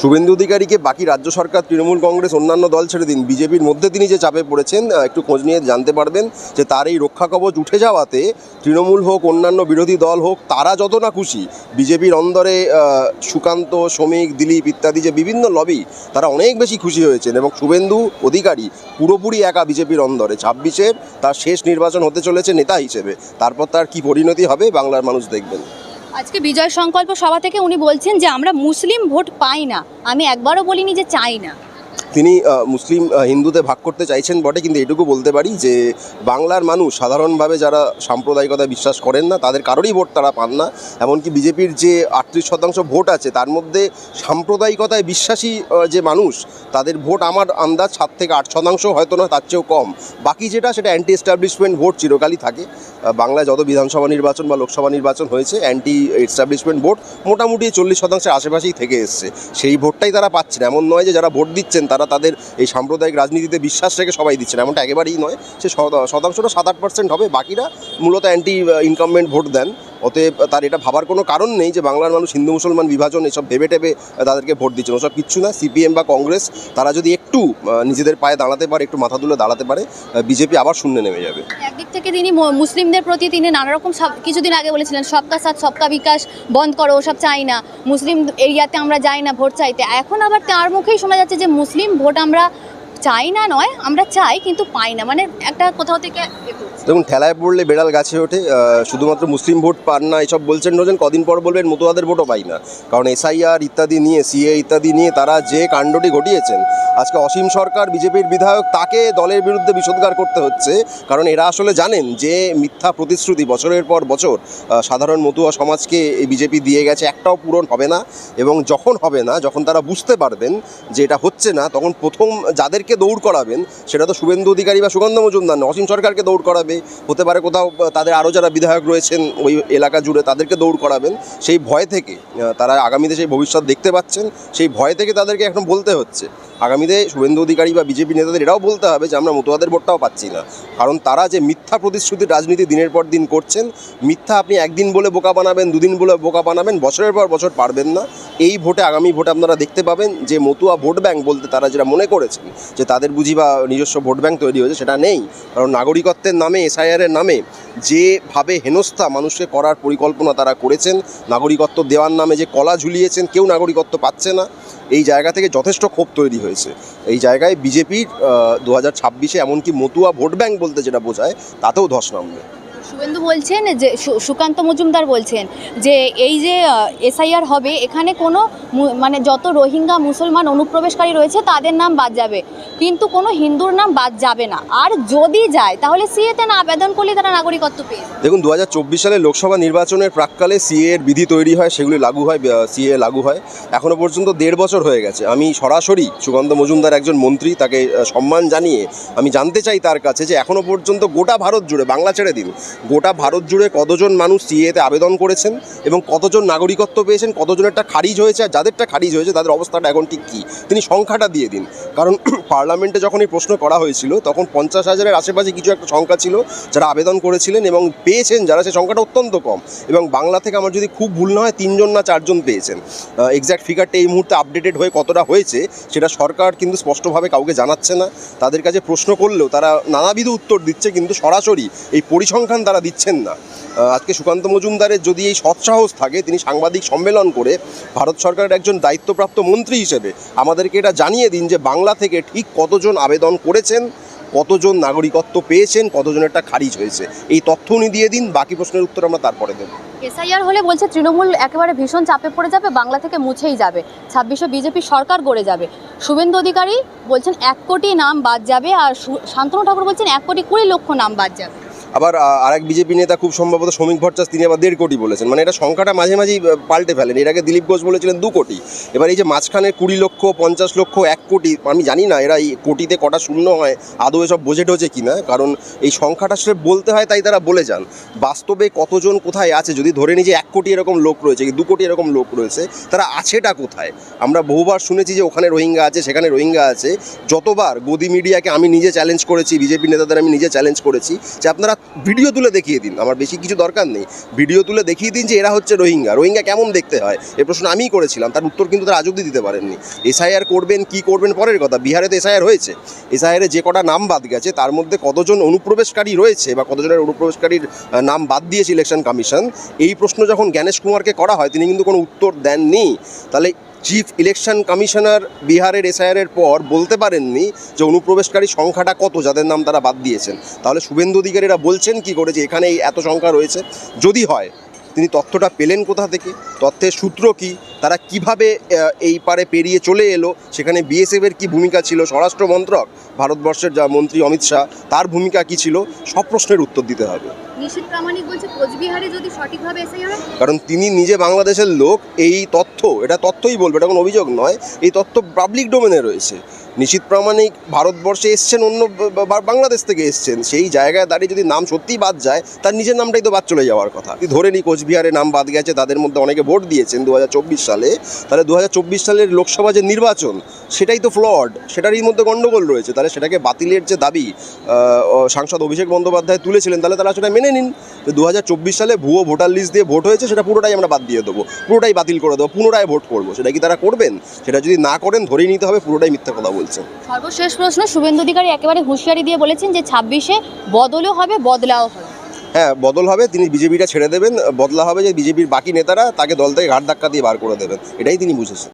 শুভেন্দু অধিকারীকে বাকি রাজ্য সরকার, তৃণমূল কংগ্রেস, অন্যান্য দল ছেড়ে দিন। বিজেপির মধ্যে তিনি যে চাপে পড়েছেন একটু খোঁজ নিয়ে জানতে পারবেন যে তার এই রক্ষা কবচ উঠে যাওয়াতে তৃণমূল হোক, অন্যান্য বিরোধী দল হোক, তারা যত না খুশি বিজেপির অন্দরে সুকান্ত, শ্রমিক, দিলীপ ইত্যাদি যে বিভিন্ন লবি, তারা অনেক বেশি খুশি হয়েছেন এবং শুভেন্দু অধিকারী পুরোপুরি একা বিজেপির অন্দরে। ছাব্বিশের তার শেষ নির্বাচন হতে চলেছে নেতা হিসেবে। তারপর তার কি পরিণতি হবে, বাংলার মানুষ দেখবেন। আজকে বিজয় সংকল্প সভা থেকে উনি বলছেন যে আমরা মুসলিম ভোট পাই না। আমি একবারও বলিনি যে চাই না। তিনি মুসলিম হিন্দুতে ভাগ করতে চাইছেন বটে, কিন্তু এটুকু বলতে পারি যে বাংলার মানুষ সাধারণভাবে যারা সাম্প্রদায়িকতায় বিশ্বাস করেন না, তাদের কারোরই ভোট তারা পান না। এমনকি বিজেপির যে আটত্রিশ শতাংশ ভোট আছে, তার মধ্যে সাম্প্রদায়িকতায় বিশ্বাসী যে মানুষ, তাদের ভোট আমার আন্দাজ সাত থেকে আট শতাংশ হয়তো না তার চেয়েও কম। বাকি যেটা, সেটা অ্যান্টি এস্টাবলিশমেন্ট ভোট চিরকালই থাকে। বাংলায় যত বিধানসভা নির্বাচন বা লোকসভা নির্বাচন হয়েছে অ্যান্টি এস্টাবলিশমেন্ট ভোট মোটামুটি চল্লিশ শতাংশের আশেপাশেই থেকে এসছে। সেই ভোটটাই তারা পাচ্ছেন এমন নয় যে যারা ভোট দিচ্ছেন, তারা তাদের এই সাম্প্রদায়িক রাজনীতিতে বিশ্বাস রেখে সবাই দিচ্ছে না। এমনটা একেবারেই নয়। সে শত- শতাংশটা সাত আট পার্সেন্ট হবে, বাকিরা মূলত অ্যান্টি ইনকামমেন্ট ভোট দেন। অতএব তার এটা ভাবার কোনো কারণ নেই যে বাংলার মানুষ হিন্দু মুসলমান বিভাজন এসব ভেবে টেবে তাদেরকে ভোট দিচ্ছেন ওসব কিচ্ছু না। সিপিএম বা কংগ্রেস, তারা যদি একটু নিজেদের পায়ে দাঁড়াতে পারে, একটু মাথা তুলে দাঁড়াতে পারে বিজেপি আবার শূন্যে নেমে যাবে। একদিক থেকে তিনি মুসলিমদের প্রতি তিনি নানা রকম সব- কিছুদিন আগে বলেছিলেন, সবকা সাথ, সবকা বিকাশ, বন্ধ করো, ওসব চাই না। মুসলিম এরিয়াতে আমরা যাই না, ভোট চাইতে। এখন আবার তার মুখেই শোনা যাচ্ছে যে মুসলিম ভোট আমরা চাই না নয়, আমরা চাই কিন্তু পাই না। মানে একটা কোথাও থেকে দেখুন, ঠেলায় পড়লে বেড়াল গাছে ওঠে শুধুমাত্র মুসলিম ভোট পান না, এসব বলছেন রোজেন, কদিন পর বলবেন মতুয়াদের ভোটও পাই না। কারণ এসআইআর ইত্যাদি নিয়ে, সিএ ইত্যাদি নিয়ে তারা যে কাণ্ডটি ঘটিয়েছেন, আজকে অসীম সরকার, বিজেপির বিধায়ক, তাকে দলের বিরুদ্ধে বিষোদ্গার করতে হচ্ছে। কারণ এরা আসলে জানেন যে মিথ্যা প্রতিশ্রুতি বছরের পর বছর সাধারণ মতুয়া সমাজকে বিজেপি দিয়ে গেছে, একটাও পূরণ হবে না। এবং যখন হবে না, যখন তারা বুঝতে পারবেন যে এটা হচ্ছে না, তখন প্রথম যাদেরকে দৌড় করাবেন, সেটা তো শুভেন্দু অধিকারী বা সুগন্ধ মজুমদার না অসীম সরকারকে দৌড় করাবে। হতে পারে কোথাও তাদের আরও যারা বিধায়ক রয়েছেন ওই এলাকা জুড়ে তাদেরকে দৌড় করাবেন। সেই ভয় থেকে তারা আগামীতে সেই ভবিষ্যৎ দেখতে পাচ্ছেন, সেই ভয় থেকে তাদেরকে এখন বলতে হচ্ছে। আগামীতে শুভেন্দু অধিকারী বা বিজেপি নেতাদের এটাও বলতে হবে যে, আমরা মতুয়াদের ভোটটাও পাচ্ছি না। কারণ তারা যে মিথ্যা প্রতিশ্রুতির রাজনীতি দিনের পর দিন করছেন, মিথ্যা আপনি একদিন বলে বোকা বানাবেন, দুদিন বলে বোকা বানাবেন, বছরের পর বছর পারবেন না। এই ভোটে আগামী ভোটে আপনারা দেখতে পাবেন যে, মতুয়া ভোট ব্যাংক বলতে তারা যেটা মনে করেছেন যে তাদের বুঝি বা নিজস্ব ভোট ব্যাঙ্ক তৈরি হয়েছে, সেটা নেই। কারণ নাগরিকত্বের নামে এসআইআরের নামে যেভাবে হেনস্থা মানুষকে করার পরিকল্পনা তারা করেছেন, নাগরিকত্ব দেওয়ার নামে যে কলা ঝুলিয়েছেন, কেউ নাগরিকত্ব পাচ্ছে না। এই জায়গা থেকে যথেষ্ট ক্ষোভ তৈরি হয়েছে। এই জায়গায় বিজেপির দু হাজার ছাব্বিশে এমনকি মতুয়া ভোট ব্যাঙ্ক বলতে যেটা বোঝায়, তাতেও ধস নামবে। শুভেন্দু বলছেন যে সুকান্ত মজুমদার বলছেন যে, এই যে এসআইআর হবে, এখানে কোনো মানে যত রোহিঙ্গা মুসলমান অনুপ্রবেশকারী রয়েছে, তাদের নাম বাদ যাবে। কিন্তু কোনো হিন্দুর নাম বাদ যাবে না। আর যদি যায়, তাহলে সিএতে না আবেদন করলে তারা নাগরিকত্ব পেয়ে। দেখুন দু হাজার চব্বিশ সালে লোকসভা নির্বাচনের প্রাককালে সিএ এর বিধি তৈরি হয়, সেগুলি লাগু হয় সিএ লাগু হয়। এখনও পর্যন্ত দেড় বছর হয়ে গেছে। আমি সরাসরি সুকান্ত মজুমদার একজন মন্ত্রী, তাকে সম্মান জানিয়ে আমি জানতে চাই তার কাছে যে এখনও পর্যন্ত গোটা ভারত জুড়ে, বাংলা ছেড়ে দিন গোটা ভারত জুড়ে কতজন মানুষ সিএতে আবেদন করেছেন এবং কতজন নাগরিকত্ব পেয়েছেন কতজনেরটা খারিজ হয়েছে আর যাদেরটা খারিজ হয়েছে, তাদের অবস্থাটা এখন ঠিক কী? তিনি সংখ্যাটা দিয়ে দিন। কারণ পার্লামেন্টে যখন এই প্রশ্ন করা হয়েছিল, তখন পঞ্চাশ হাজারের আশেপাশে কিছু একটা সংখ্যা ছিল যারা আবেদন করেছিলেন এবং পেয়েছেন যারা, সে সংখ্যাটা অত্যন্ত কম। এবং বাংলা থেকে আমার যদি খুব ভুল না হয়, তিনজন না চারজন পেয়েছেন। এক্স্যাক্ট ফিগারটা এই মুহূর্তে আপডেটেড হয়ে কতটা হয়েছে, সেটা সরকার কিন্তু স্পষ্টভাবে কাউকে জানাচ্ছে না। তাদের কাছে প্রশ্ন করলেও তারা নানাবিধ উত্তর দিচ্ছে, কিন্তু সরাসরি এই পরিসংখ্যান তারা দিচ্ছেন না। আজকে সুকান্ত মজুমদারের যদি এই সৎসাহস থাকে, তিনি সাংবাদিক সম্মেলন করে ভারত সরকারের একজন দায়িত্বপ্রাপ্ত মন্ত্রী হিসেবে আমাদেরকে এটা জানিয়ে দিন যে বাংলা থেকে ঠিক কতজন আবেদন করেছেন, কতজন নাগরিকত্ব পেয়েছেন কতজনেরটা খারিজ হয়েছে। এই তথ্য উনি দিয়ে দিন, বাকি প্রশ্নের উত্তর আমরা তারপরে দেবো। এসআইআর হলে বলছে, তৃণমূল একেবারে ভীষণ চাপে পড়ে যাবে, বাংলা থেকে মুছেই যাবে। ছাব্বিশে বিজেপি সরকার গড়ে যাবে। শুভেন্দু অধিকারী বলছেন, এক কোটি নাম বাদ যাবে, আর শান্তনু ঠাকুর বলছেন, এক কোটি কুড়ি লক্ষ নাম বাদ যাবে। আবার আরেক বিজেপি নেতা খুব সম্ভবত শ্রমিক ভট্টাচ তিনি আবার দেড় কোটি বলেছেন। মানে এটা সংখ্যাটা মাঝে মাঝেই পাল্টে ফেলেন। এর আগে দিলীপ ঘোষ বলেছিলেন দু কোটি। এবার এই যে মাঝখানে কুড়ি লক্ষ, পঞ্চাশ লক্ষ, এক কোটি, আমি জানি না, এরা এই কোটিতে কটা শূন্য হয়, আদৌ এসব বোঝে কি না কারণ এই সংখ্যাটা সে বলতে হয়, তাই তারা বলে যান। বাস্তবে কতজন কোথায় আছে? যদি ধরে নিই যে এক কোটি এরকম লোক রয়েছে কি দু কোটি এরকম লোক রয়েছে, তারা আছেটা কোথায়? আমরা বহুবার শুনেছি যে ওখানে রোহিঙ্গা আছে, সেখানে রোহিঙ্গা আছে। যতবার গদি মিডিয়াকে আমি নিজে চ্যালেঞ্জ করেছি, বিজেপি নেতাদের আমি নিজে চ্যালেঞ্জ করেছি, যে আপনারা ভিডিও তুলে দেখিয়ে দিন, আমার বেশি কিছু দরকার নেই। ভিডিও তুলে দেখিয়ে দিন যে এরা হচ্ছে রোহিঙ্গা। রোহিঙ্গা কেমন দেখতে হয়? এ প্রশ্ন আমিই করেছিলাম, তার উত্তর কিন্তু তারা আজ দিতে পারেননি। এসআইআর করবেন, কি করবেন, পরের কথা। বিহারে তো এসআইআর হয়েছে। এসআইআরে যে কটা নাম বাদ গেছে, তার মধ্যে কতজন অনুপ্রবেশকারী রয়েছে বা কতজনের অনুপ্রবেশকারীর নাম বাদ দিয়েছে ইলেকশন কমিশন, এই প্রশ্ন যখন জ্ঞানেশ কুমারকে করা হয়, তিনি কিন্তু কোনো উত্তর দেননি। তাহলে চিফ ইলেকশন কমিশনার বিহারের এসআইআরের পর বলতে পারেননি যে অনুপ্রবেশকারী সংখ্যাটা কত, যাদের নাম তারা বাদ দিয়েছেন। তাহলে শুভেন্দু অধিকারীরা বলছেন কি করে যে এখানে এই এত সংখ্যা রয়েছে? যদি হয়, তিনি তথ্যটা পেলেন কোথা থেকে? তথ্যের সূত্র কি? তারা কীভাবে এই পারে পেরিয়ে চলে এলো? সেখানে বিএসএফের কি ভূমিকা ছিল? স্বরাষ্ট্র মন্ত্রক? ভারতবর্ষের যা মন্ত্রী অমিত শাহ, তার ভূমিকা কি ছিল? সব প্রশ্নের উত্তর দিতে হবে। নিশীত প্রামাণিক বলছে কোচবিহারে যদি সঠিকভাবে কারণ তিনি নিজে বাংলাদেশের লোক, এই তথ্য, এটা তথ্যই বলবে, এটা কোনো অভিযোগ নয়, এই তথ্য পাবলিক ডোমেনে রয়েছে। নিশীত প্রামাণিক ভারতবর্ষে এসছেন, অন্য বাংলাদেশ থেকে এসছেন। সেই জায়গায় দাঁড়িয়ে যদি নাম সত্যিই বাদ যায়, তার নিজের নামটাই তো বাদ চলে যাওয়ার কথা। ধরে নিই কোচবিহারে নাম বাদ গেছে, তাদের মধ্যে অনেকে ভোট দিয়েছেন দু হাজার চব্বিশ সালে, তাহলে দু হাজার চব্বিশ সালের লোকসভা যে নির্বাচন, সেটাই তো ফ্লড। সেটারই মধ্যে গণ্ডগোল রয়েছে। তাহলে সেটাকে বাতিলের যে দাবি সাংসদ অভিষেক বন্দ্যোপাধ্যায় তুলেছিলেন, তাহলে তারা সেটা মেনে নিন। যে দু হাজার চব্বিশ সালে ভুয়ো ভোটার লিস্ট দিয়ে ভোট হয়েছে, সেটা পুরোটাই আমরা বাদ দিয়ে দেবো, পুরোটাই বাতিল করে দেবো, পুনরায় ভোট করব। সেটা কি তারা করবেন? সেটা যদি না করেন, ধরেই নিতে হবে, পুরোটাই মিথ্যা কথা বলছেন সর্বশেষ প্রশ্ন শুভেন্দু অধিকারী একেবারে হুঁশিয়ারি দিয়ে বলেছেন যে ছাব্বিশে বদলও হবে বদলাও হবে। হ্যাঁ বদল হবে তিনি বিজেপিটা ছেড়ে দেবেন বদলা হবে যে বিজেপির বাকি নেতারা তাকে দল থেকে ঘাট ধাক্কা দিয়ে বার করে দেবেন এটাই তিনি বুঝেছেন।